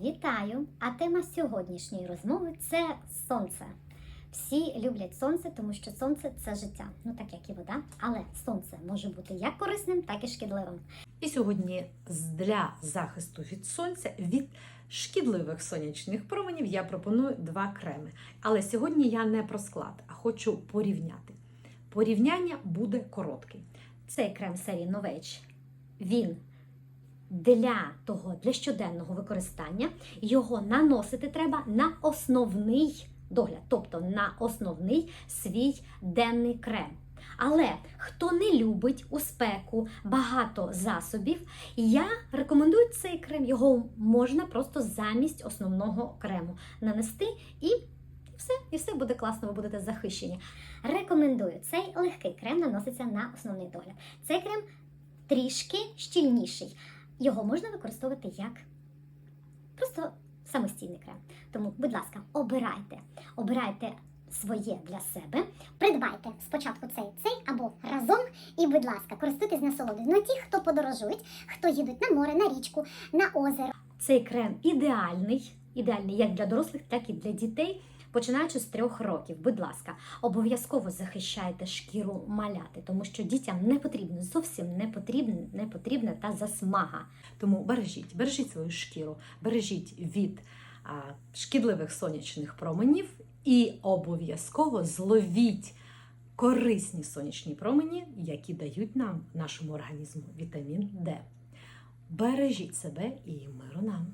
Вітаю! А тема сьогоднішньої розмови це сонце. Всі люблять сонце, тому що сонце це життя, ну так як і вода. Але сонце може бути як корисним, так і шкідливим. І сьогодні для захисту від сонця, від шкідливих сонячних променів я пропоную два креми. Але сьогодні я не про склад, а хочу порівняти. Порівняння буде коротке. Цей крем серії Novage, він для того, для щоденного використання його наносити треба на основний догляд, тобто на основний свій денний крем. Але хто не любить у спеку багато засобів, я рекомендую цей крем. Його можна просто замість основного крему нанести і все, і все буде класно, ви будете захищені. Рекомендую цей легкий крем наноситься на основний догляд. Цей крем трішки щільніший. Його можна використовувати як просто самостійний крем. Тому, будь ласка, обирайте, обирайте своє для себе. Придбайте спочатку цей цей або разом, і, будь ласка, користуйтесь насолодою. Ну, ті, хто подорожують, хто їдуть на море, на річку, на озеро. Цей крем ідеальний, ідеальний як для дорослих, так і для дітей. Починаючи з трьох років, будь ласка, обов'язково захищайте шкіру маляти, тому що дітям не потрібно, зовсім не потрібна, не потрібна та засмага. Тому бережіть, бережіть свою шкіру, бережіть від а, шкідливих сонячних променів і обов'язково зловіть корисні сонячні промені, які дають нам, нашому організму, вітамін Д. Бережіть себе і миру нам!